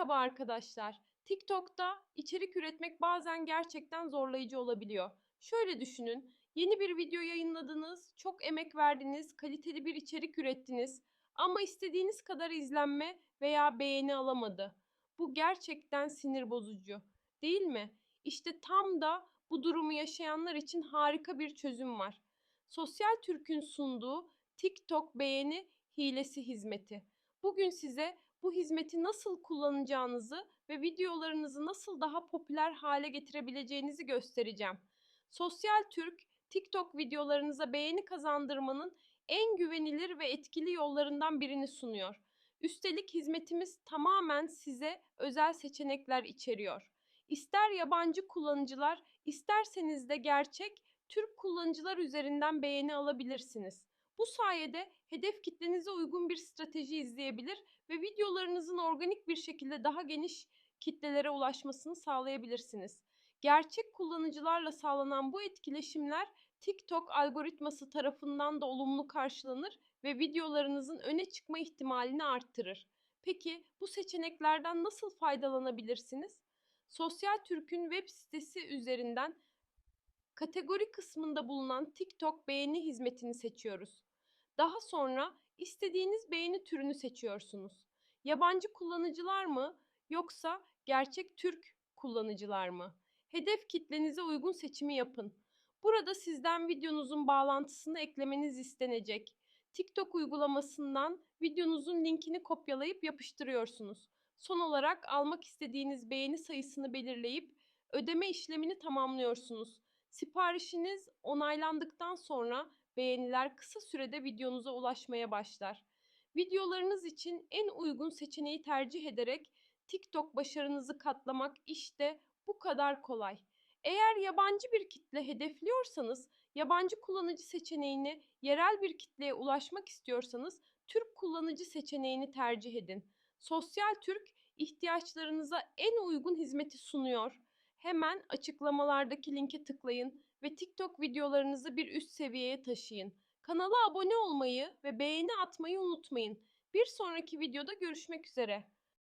Merhaba arkadaşlar. TikTok'ta içerik üretmek bazen gerçekten zorlayıcı olabiliyor. Şöyle düşünün. Yeni bir video yayınladınız, çok emek verdiniz, kaliteli bir içerik ürettiniz ama istediğiniz kadar izlenme veya beğeni alamadı. Bu gerçekten sinir bozucu, değil mi? İşte tam da bu durumu yaşayanlar için harika bir çözüm var. Sosyal Türk'ün sunduğu TikTok beğeni hilesi hizmeti. Bugün size bu hizmeti nasıl kullanacağınızı ve videolarınızı nasıl daha popüler hale getirebileceğinizi göstereceğim. Sosyal Türk, TikTok videolarınıza beğeni kazandırmanın en güvenilir ve etkili yollarından birini sunuyor. Üstelik hizmetimiz tamamen size özel seçenekler içeriyor. İster yabancı kullanıcılar, isterseniz de gerçek Türk kullanıcılar üzerinden beğeni alabilirsiniz. Bu sayede hedef kitlenize uygun bir strateji izleyebilir ve videolarınızın organik bir şekilde daha geniş kitlelere ulaşmasını sağlayabilirsiniz. Gerçek kullanıcılarla sağlanan bu etkileşimler TikTok algoritması tarafından da olumlu karşılanır ve videolarınızın öne çıkma ihtimalini arttırır. Peki bu seçeneklerden nasıl faydalanabilirsiniz? Sosyal Türk'ün web sitesi üzerinden kategori kısmında bulunan TikTok beğeni hizmetini seçiyoruz. Daha sonra istediğiniz beğeni türünü seçiyorsunuz. Yabancı kullanıcılar mı yoksa gerçek Türk kullanıcılar mı? Hedef kitlenize uygun seçimi yapın. Burada sizden videonuzun bağlantısını eklemeniz istenecek. TikTok uygulamasından videonuzun linkini kopyalayıp yapıştırıyorsunuz. Son olarak almak istediğiniz beğeni sayısını belirleyip ödeme işlemini tamamlıyorsunuz. Siparişiniz onaylandıktan sonra beğeniler kısa sürede videonuza ulaşmaya başlar. Videolarınız için en uygun seçeneği tercih ederek TikTok başarınızı katlamak işte bu kadar kolay. Eğer yabancı bir kitle hedefliyorsanız, yabancı kullanıcı seçeneğini yerel bir kitleye ulaşmak istiyorsanız Türk kullanıcı seçeneğini tercih edin. Sosyal Türk ihtiyaçlarınıza en uygun hizmeti sunuyor. Hemen açıklamalardaki linke tıklayın ve TikTok videolarınızı bir üst seviyeye taşıyın. Kanala abone olmayı ve beğeni atmayı unutmayın. Bir sonraki videoda görüşmek üzere.